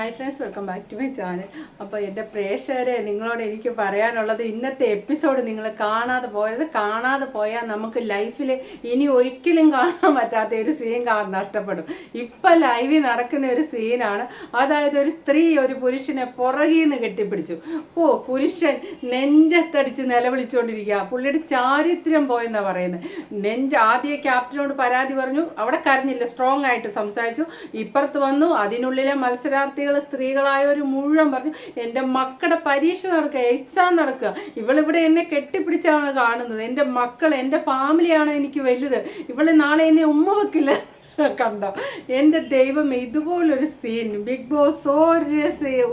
Hi friends welcome back to my channel അപ്പോൾ എന്റെ പ്രേക്ഷകരെ നിങ്ങളോട് എനിക്ക് പറയാനുള്ളത് ഇന്നത്തെ എപ്പിസോഡ് നിങ്ങൾ കാണാതെ പോയത് കാണാതെ പോയാൽ നമുക്ക് ലൈഫിൽ ഇനി ഒരിക്കലും കാണാൻ പറ്റാത്ത ഒരു സീൻ നഷ്ടപ്പെടും. ഇപ്പം ലൈവിൽ നടക്കുന്ന ഒരു സീനാണ് അതായത് ഒരു സ്ത്രീ ഒരു പുരുഷനെ പുറകിൽ നിന്ന് കെട്ടിപ്പിടിച്ചു. ഓ പുരുഷൻ നെഞ്ചത്തടിച്ച് നിലവിളിച്ചുകൊണ്ടിരിക്കുക പുള്ളിയുടെ ചാരിത്രം പോയെന്നാണ് പറയുന്നത്. നെഞ്ച് ആദ്യ ക്യാപ്റ്റനോട് പരാതി പറഞ്ഞു. അവിടെ കരഞ്ഞില്ല സ്ട്രോങ് ആയിട്ട് സംസാരിച്ചു. ഇപ്പുറത്ത് വന്നു അതിനുള്ളിലെ മത്സരാർത്ഥികൾ സ്ത്രീകളായവർ മുഴുവൻ പറഞ്ഞു എന്റെ മക്കളുടെ പരീക്ഷ നടക്കുക എക്സാം നടക്കുക. ഇവളിവിടെ എന്നെ കെട്ടിപ്പിടിച്ചാണ് കാണുന്നത്. എന്റെ മക്കൾ എന്റെ ഫാമിലിയാണ് എനിക്ക് വലുത്. ഇവൾ നാളെ എന്നെ ഉമ്മ വെക്കില്ല. കണ്ടോ? എന്റെ ദൈവം ഇതുപോലൊരു സീൻ ബിഗ് ബോസ് ഒരു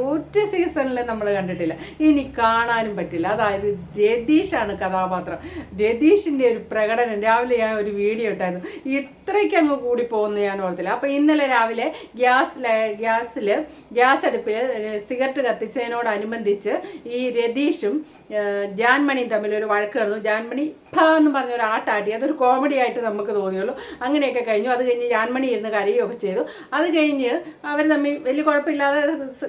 ഒരു സീസണിൽ നമ്മൾ കണ്ടിട്ടില്ല. ഇനി കാണാനും പറ്റില്ല. അതായത് രതീഷാണ് കഥാപാത്രം. രതീഷിന്റെ ഒരു പ്രകടനം രാവിലെ ഞാൻ ഒരു വീഡിയോ ഇട്ടായിരുന്നു. ഇത്രയ്ക്ക് അങ്ങ് കൂടി പോകുന്നു ഞാൻ ഓർത്തില്ല. അപ്പോൾ ഇന്നലെ രാവിലെ ഗ്യാസ് ഗ്യാസിൽ ഗ്യാസ് അടുപ്പിൽ സിഗരറ്റ് കത്തിച്ചതിനോടനുബന്ധിച്ച് ഈ രതീഷും ജാൻമണിയും തമ്മിൽ ഒരു വഴക്ക് നടന്നു. ജാൻമണി ഫ എന്ന് പറഞ്ഞ ഒരു ആട്ടാട്ടി. അതൊരു കോമഡി ആയിട്ട് നമുക്ക് തോന്നിയുള്ളൂ. അങ്ങനെയൊക്കെ കഴിഞ്ഞു. അത് കഴിഞ്ഞ് ജാൻമണി ഇരുന്ന് കരയുകയൊക്കെ ചെയ്തു. അത് കഴിഞ്ഞ് അവർ തമ്മിൽ വലിയ കുഴപ്പമില്ലാതെ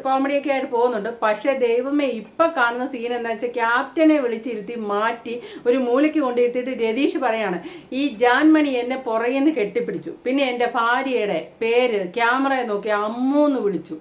കോമഡിയൊക്കെ ആയിട്ട് പോകുന്നുണ്ട്. പക്ഷേ ദൈവമേ ഇപ്പം കാണുന്ന സീൻ എന്താ വെച്ചാൽ ക്യാപ്റ്റനെ വിളിച്ചിരുത്തി മാറ്റി ഒരു മൂലയ്ക്ക് കൊണ്ടിരുത്തിയിട്ട് രതീഷ് പറയാണ് ഈ ജാൻമണി എന്നെ പുറകിൽ നിന്ന് കെട്ടിപ്പിടിച്ചു. പിന്നെ എന്റെ ഭാര്യയുടെ പേര് ക്യാമറയെ നോക്കി അമ്മൂന്ന് വിളിച്ചു.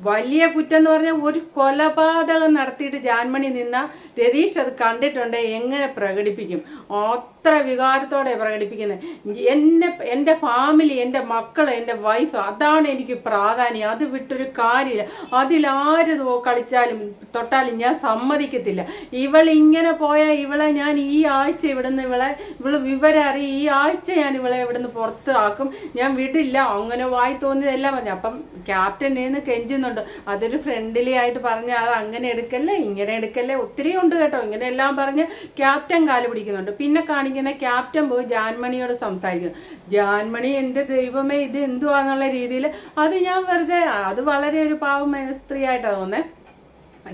വലിയ കുറ്റം എന്ന് പറഞ്ഞാൽ ഒരു കൊലപാതകം നടത്തിയിട്ട് ജാൻമണി നിന്ന രതീഷ് അത് കണ്ടിട്ടുണ്ട് എങ്ങനെ പ്രകടിപ്പിക്കും? അത്ര വികാരത്തോടെ പ്രകടിപ്പിക്കുന്നത്. എന്നെ എന്റെ ഫാമിലി എന്റെ മക്കൾ എന്റെ വൈഫ് അതാണ് എനിക്ക് പ്രാധാന്യം. അത് വിട്ടൊരു കാര്യമില്ല. അതിലാര് കളിച്ചാലും തൊട്ടാലും ഞാൻ സമ്മതിക്കത്തില്ല. ഇവൾ ഇങ്ങനെ പോയാൽ ഇവളെ ഞാൻ ഈ ആഴ്ച ഇവിടുന്ന് ഇവളെ ഇവൾ വിവരം അറിയും ഈ ആഴ്ച ഞാൻ ഇവളെ ഇവിടുന്ന് പുറത്താക്കും. ഞാൻ വിടില്ല. അങ്ങനെ വായി തോന്നിയതെല്ലാം പറഞ്ഞു. അപ്പം ക്യാപ്റ്റൻ നിന്ന് കെഞ്ചുന്നുണ്ട് അതൊരു ഫ്രണ്ട്ലി ആയിട്ട് പറഞ്ഞ് അത് അങ്ങനെ എടുക്കല്ലേ ഇങ്ങനെ എടുക്കല്ലേ ഒത്തിരി ഉണ്ട് കേട്ടോ. ഇങ്ങനെ എല്ലാം പറഞ്ഞ് ക്യാപ്റ്റൻ കാൽ പിടിക്കുന്നുണ്ട്. പിന്നെ കാണിക്കുന്ന ക്യാപ്റ്റൻ പോയി ജാൻമണിയോട് സംസാരിക്കുന്നു. ജാൻമണി എന്റെ ദൈവമേ ഇത് എന്തുവാന്നുള്ള രീതിയിൽ അത് ഞാൻ വെറുതെ അത് വളരെ ഒരു പാവം സ്ത്രീ ആയിട്ടാണ് തോന്നുന്നത്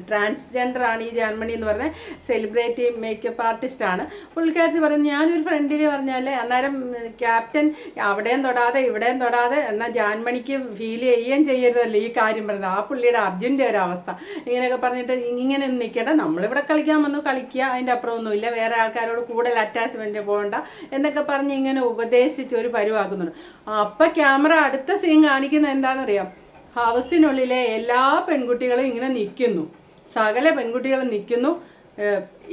ട്രാൻസ്ജെൻഡർ ആണ് ഈ ജാൻമണി എന്ന് പറഞ്ഞ സെലിബ്രിറ്റി മേക്കപ്പ് ആർട്ടിസ്റ്റ് ആണ്. പുള്ളിക്കാരത്തി പറഞ്ഞു ഞാനൊരു ഫ്രണ്ടിൽ പറഞ്ഞാൽ അന്നേരം ക്യാപ്റ്റൻ അവിടെയും തൊടാതെ ഇവിടെയും തൊടാതെ എന്നാൽ ജാൻമണിക്ക് ഫീൽ ചെയ്യുകയും ചെയ്യരുതല്ലോ ഈ കാര്യം പറഞ്ഞത് ആ പുള്ളിയുടെ അർജുന്റെ ഒരു അവസ്ഥ. ഇങ്ങനെയൊക്കെ പറഞ്ഞിട്ട് ഇങ്ങനെ നിൽക്കട്ടെ നമ്മളിവിടെ കളിക്കാൻ വന്നു കളിക്കുക അതിന്റെ അപ്പുറമൊന്നുമില്ല വേറെ ആൾക്കാരോട് കൂടുതൽ അറ്റാച്ച്മെന്റ് പോകണ്ട എന്നൊക്കെ പറഞ്ഞ് ഇങ്ങനെ ഉപദേശിച്ച് ഒരു പരുവാക്കുന്നുണ്ട്. അപ്പം ക്യാമറ അടുത്ത സീൻ കാണിക്കുന്നത് എന്താണെന്നറിയാം? ഹൗസിനുള്ളിലെ എല്ലാ പെൺകുട്ടികളും ഇങ്ങനെ നിൽക്കുന്നു. സകല പെൺകുട്ടികളും നിൽക്കുന്നു.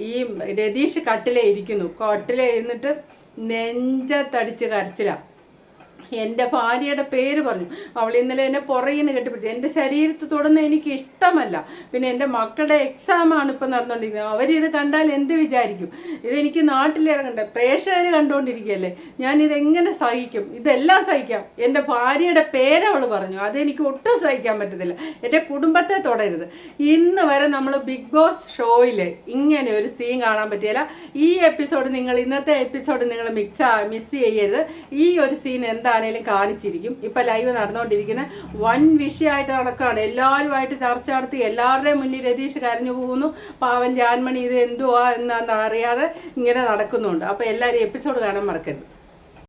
ഈ രതീഷ് കട്ടിലേ ഇരിക്കുന്നു. കട്ടിലേ ഇരുന്നിട്ട് നെഞ്ചത്തടിച്ച് കരച്ചിലാണ് എന്റെ ഭാര്യയുടെ പേര് പറഞ്ഞു. അവൾ ഇന്നലെ എന്നെ പുറകിൽ നിന്ന് കെട്ടിപ്പിടിച്ചു. എന്റെ ശരീരത്ത് തൊടുന്ന എനിക്ക് ഇഷ്ടമല്ല. പിന്നെ എന്റെ മക്കളുടെ എക്സാമാണ് ഇപ്പം നടന്നുകൊണ്ടിരിക്കുന്നത്. അവരിത് കണ്ടാൽ എന്ത് വിചാരിക്കും? ഇതെനിക്ക് നാട്ടിലിറങ്ങണ്ട പ്രേക്ഷകർ കണ്ടുകൊണ്ടിരിക്കുകയല്ലേ? ഞാനിതെങ്ങനെ സഹിക്കും? ഇതെല്ലാം സഹിക്കാം. എന്റെ ഭാര്യയുടെ പേര് അവൾ പറഞ്ഞു. അതെനിക്ക് ഒട്ടും സഹിക്കാൻ പറ്റത്തില്ല. എന്റെ കുടുംബത്തെ തുടരുത്. ഇന്ന് വരെ നമ്മൾ ബിഗ് ബോസ് ഷോയിൽ ഇങ്ങനെ ഒരു സീൻ കാണാൻ പറ്റിയല്ല. ഈ എപ്പിസോഡ് നിങ്ങൾ ഇന്നത്തെ എപ്പിസോഡ് നിങ്ങൾ മിക്സ് മിസ് ചെയ്യരുത്. ഈ ഒരു സീൻ എന്താണേലും കാണിച്ചിരിക്കും. ഇപ്പം ലൈവ് നടന്നുകൊണ്ടിരിക്കുന്ന വൻ വിഷയമായിട്ട് നടക്കുകയാണ്. എല്ലാവരുമായിട്ട് ചർച്ച നടത്തി എല്ലാവരുടെയും മുന്നിൽ രതീഷ് കരഞ്ഞു പോകുന്നു. പാവൻ ജാൻമണി ഇത് എന്തുവാ എന്നാന്ന് അറിയാതെ ഇങ്ങനെ നടക്കുന്നുണ്ട്. അപ്പോൾ എല്ലാവരും എപ്പിസോഡ് കാണാൻ മറക്കരുത്.